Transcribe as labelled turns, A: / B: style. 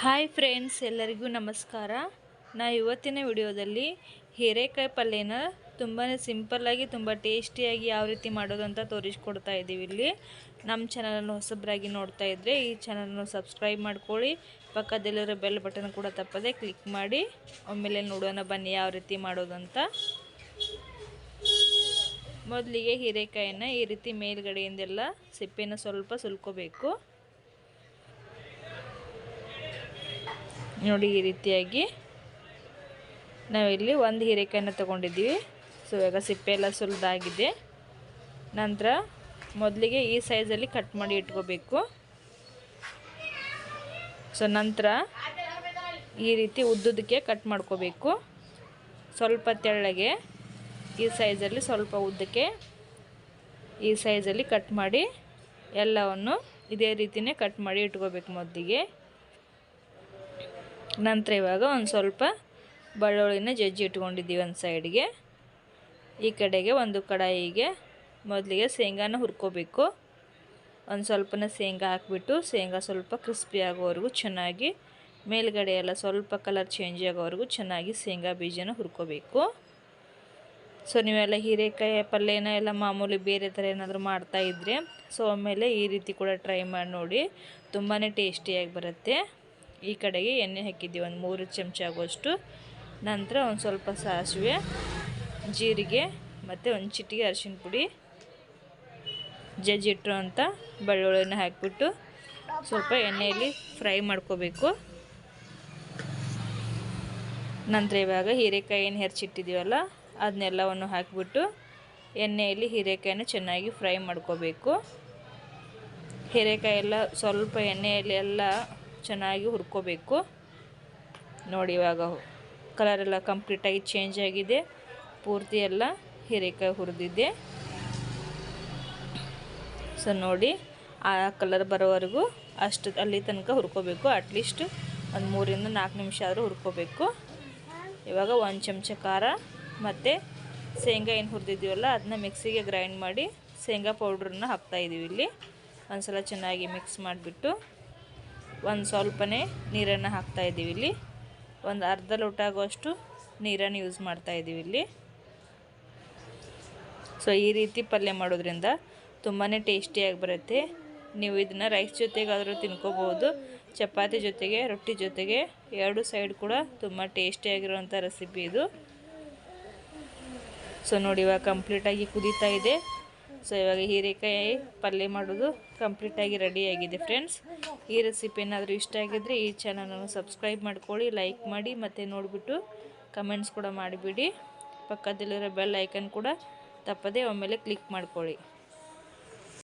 A: Hi friends, ಎಲ್ಲರಿಗೂ ನಮಸ್ಕಾರ. ನಾ ಇವತ್ತಿನ ವಿಡಿಯೋದಲ್ಲಿ ಹೀರೆಕಾಯಿ ಪಲ್ಯನ ತುಂಬಾ ಸಿಂಪಲ್ಲಾಗಿ ತುಂಬ ಟೇಸ್ಟಿಯಾಗಿ ಯಾವ ರೀತಿ ಮಾಡೋದು ಅಂತ ತೋರಿಸ್ಕೊಡ್ತಾ ಇದ್ದೀವಿ ಇಲ್ಲಿ. ನಮ್ಮ ಚಾನಲನ್ನು ಹೊಸಬ್ರಾಗಿ ನೋಡ್ತಾ ಇದ್ದರೆ ಈ ಚಾನಲನ್ನು ಸಬ್ಸ್ಕ್ರೈಬ್ ಮಾಡ್ಕೊಳ್ಳಿ. ಪಕ್ಕದಲ್ಲಿರೋ ಬೆಲ್ ಬಟನ್ ಕೂಡ ತಪ್ಪದೆ ಕ್ಲಿಕ್ ಮಾಡಿ. ಒಮ್ಮೆಲೆ ನೋಡೋಣ ಬನ್ನಿ ಯಾವ ರೀತಿ ಮಾಡೋದು ಅಂತ. ಮೊದಲಿಗೆ ಹೀರೆಕಾಯಿನ ಈ ರೀತಿ ಮೇಲ್ಗಡೆಯಿಂದೆಲ್ಲ ಸಿಪ್ಪೆನ ಸ್ವಲ್ಪ ಸುಲ್ಕೋಬೇಕು. ನೋಡಿ ಈ ರೀತಿಯಾಗಿ ನಾವಿಲ್ಲಿ ಒಂದು ಹೀರೆಕಾಯನ್ನು ತೊಗೊಂಡಿದ್ದೀವಿ. ಸೊ ಇವಾಗ ಸಿಪ್ಪೆ ಎಲ್ಲ ಸುಲಿದಾಗಿದೆ. ನಂತರ ಮೊದಲಿಗೆ ಈ ಸೈಜಲ್ಲಿ ಕಟ್ ಮಾಡಿ ಇಟ್ಕೋಬೇಕು. ಸೊ ನಂತರ ಈ ರೀತಿ ಉದ್ದುದಕ್ಕೆ ಕಟ್ ಮಾಡ್ಕೋಬೇಕು. ಸ್ವಲ್ಪ ತೆಳ್ಳಗೆ ಈ ಸೈಜಲ್ಲಿ ಸ್ವಲ್ಪ ಉದ್ದಕ್ಕೆ ಈ ಸೈಜಲ್ಲಿ ಕಟ್ ಮಾಡಿ ಎಲ್ಲವನ್ನು ಇದೇ ರೀತಿಯೇ ಕಟ್ ಮಾಡಿ ಇಟ್ಕೋಬೇಕು ಮೊದಲಿಗೆ. ನಂತರ ಇವಾಗ ಒಂದು ಸ್ವಲ್ಪ ಬೆಳ್ಳುಳ್ಳಿನ ಜಜ್ಜಿ ಇಟ್ಕೊಂಡಿದ್ದೀವಿ ಒಂದು ಸೈಡ್ಗೆ ಈ ಕಡೆಗೆ ಒಂದು ಕಡಾಯಿಗೆ ಮೊದಲಿಗೆ ಶೇಂಗಾನ ಹುರ್ಕೋಬೇಕು. ಒಂದು ಸ್ವಲ್ಪನ ಶೇಂಗಾ ಹಾಕಿಬಿಟ್ಟು ಶೇಂಗಾ ಸ್ವಲ್ಪ ಕ್ರಿಸ್ಪಿ ಆಗೋವರೆಗೂ ಚೆನ್ನಾಗಿ ಮೇಲ್ಗಡೆ ಎಲ್ಲ ಸ್ವಲ್ಪ ಕಲರ್ ಚೇಂಜ್ ಆಗೋವರೆಗೂ ಚೆನ್ನಾಗಿ ಶೇಂಗಾ ಬೀಜನ ಹುರ್ಕೋಬೇಕು. ಸೊ ನೀವೆಲ್ಲ ಹೀರೆಕಾಯಿ ಪಲ್ಯನ ಎಲ್ಲ ಮಾಮೂಲಿ ಬೇರೆ ಥರ ಏನಾದರೂ ಮಾಡ್ತಾಯಿದ್ರೆ ಸೊ ಆಮೇಲೆ ಈ ರೀತಿ ಕೂಡ ಟ್ರೈ ಮಾಡಿ ನೋಡಿ. ತುಂಬಾ ಟೇಸ್ಟಿಯಾಗಿ ಬರುತ್ತೆ. ಈ ಕಡೆಗೆ ಎಣ್ಣೆ ಹಾಕಿದ್ದೀವಿ. ಒಂದು ಮೂರು ಚಮಚ ಆಗುವಷ್ಟು. ನಂತರ ಒಂದು ಸ್ವಲ್ಪ ಸಾಸಿವೆ, ಜೀರಿಗೆ ಮತ್ತು ಒಂದು ಚಿಟಿಗೆ ಅರಿಶಿನ ಪುಡಿ, ಜಜ್ಜಿಟ್ರು ಅಂತ ಬೆಳ್ಳುಳ್ಳಿನ ಹಾಕಿಬಿಟ್ಟು ಸ್ವಲ್ಪ ಎಣ್ಣೆಯಲ್ಲಿ ಫ್ರೈ ಮಾಡ್ಕೋಬೇಕು. ನಂತರ ಇವಾಗ ಹೀರೆಕಾಯಿ ಏನು ಹೆರ್ಚಿಟ್ಟಿದ್ದೀವಲ್ಲ, ಅದನ್ನೆಲ್ಲವನ್ನು ಹಾಕಿಬಿಟ್ಟು ಎಣ್ಣೆಯಲ್ಲಿ ಹೀರೆಕಾಯನ್ನು ಚೆನ್ನಾಗಿ ಫ್ರೈ ಮಾಡ್ಕೋಬೇಕು. ಹೀರೆಕಾಯಿ ಎಲ್ಲ ಸ್ವಲ್ಪ ಎಣ್ಣೆಯಲ್ಲಿ ಎಲ್ಲ ಚೆನ್ನಾಗಿ ಹುರ್ಕೋಬೇಕು. ನೋಡಿ ಇವಾಗ ಕಲರೆಲ್ಲ ಕಂಪ್ಲೀಟಾಗಿ ಚೇಂಜ್ ಆಗಿದೆ. ಪೂರ್ತಿ ಎಲ್ಲ ಹೀರೆಕಾಯಿ ಹುರಿದಿದೆ. ಸೊ ನೋಡಿ ಆ ಕಲರ್ ಬರೋವರೆಗೂ ಅಷ್ಟು ಅಲ್ಲಿ ತನಕ ಹುರ್ಕೋಬೇಕು. ಅಟ್ಲೀಸ್ಟ್ ಒಂದು ಮೂರಿಂದ ನಾಲ್ಕು ನಿಮಿಷ ಆದರೂ ಹುರ್ಕೋಬೇಕು. ಇವಾಗ ಒಂದು ಚಮಚ ಖಾರ ಮತ್ತು ಶೇಂಗಾ ಏನು ಹುರಿದಿದ್ದೀವಲ್ಲ ಅದನ್ನ ಮಿಕ್ಸಿಗೆ ಗ್ರೈಂಡ್ ಮಾಡಿ ಶೇಂಗಾ ಪೌಡ್ರನ್ನ ಹಾಕ್ತಾಯಿದ್ದೀವಿ ಇಲ್ಲಿ. ಒಂದು ಸಲ ಚೆನ್ನಾಗಿ ಮಿಕ್ಸ್ ಮಾಡಿಬಿಟ್ಟು. ಒಂದು ಸ್ವಲ್ಪನೇ ನೀರನ್ನು ಹಾಕ್ತಾಯಿದ್ದೀವಿ ಇಲ್ಲಿ. ಒಂದು ಅರ್ಧ ಲೋಟ ಆಗುವಷ್ಟು ನೀರನ್ನು ಯೂಸ್ ಮಾಡ್ತಾಯಿದ್ದೀವಿ ಇಲ್ಲಿ. ಸೊ ಈ ರೀತಿ ಪಲ್ಯ ಮಾಡೋದ್ರಿಂದ ತುಂಬಾ ಟೇಸ್ಟಿಯಾಗಿ ಬರುತ್ತೆ. ನೀವು ಇದನ್ನು ರೈಸ್ ಜೊತೆಗಾದರೂ ತಿನ್ಕೋಬೋದು ಚಪಾತಿ ಜೊತೆಗೆ, ರೊಟ್ಟಿ ಜೊತೆಗೆ, ಎರಡು ಸೈಡ್ ಕೂಡ ತುಂಬ ಟೇಸ್ಟಿಯಾಗಿರುವಂಥ ರೆಸಿಪಿ ಇದು. ಸೊ ನೋಡಿ ಇವಾಗ ಕಂಪ್ಲೀಟಾಗಿ ಕುದೀತಾ ಇದೆ. ಸೊ ಇವಾಗ ಹೀರೆಕಾಯಿ ಪಲ್ಯ ಮಾಡೋದು ಕಂಪ್ಲೀಟಾಗಿ ರೆಡಿಯಾಗಿದೆ ಫ್ರೆಂಡ್ಸ್ ಈ ರೆಸಿಪಿ ಏನಾದರೂ ಇಷ್ಟ ಆಗಿದ್ದರೆ ಈ ಚಾನಲನ್ನು ಸಬ್ಸ್ಕ್ರೈಬ್ ಮಾಡ್ಕೊಳ್ಳಿ ಲೈಕ್ ಮಾಡಿ ಮತ್ತು ನೋಡಿಬಿಟ್ಟು ಕಮೆಂಟ್ಸ್ ಕೂಡ ಮಾಡಿಬಿಡಿ. ಪಕ್ಕದಲ್ಲಿರೋ ಬೆಲ್ ಐಕನ್ ಕೂಡ ತಪ್ಪದೆ ಒಮ್ಮೆಲೆ ಕ್ಲಿಕ್ ಮಾಡ್ಕೊಳ್ಳಿ.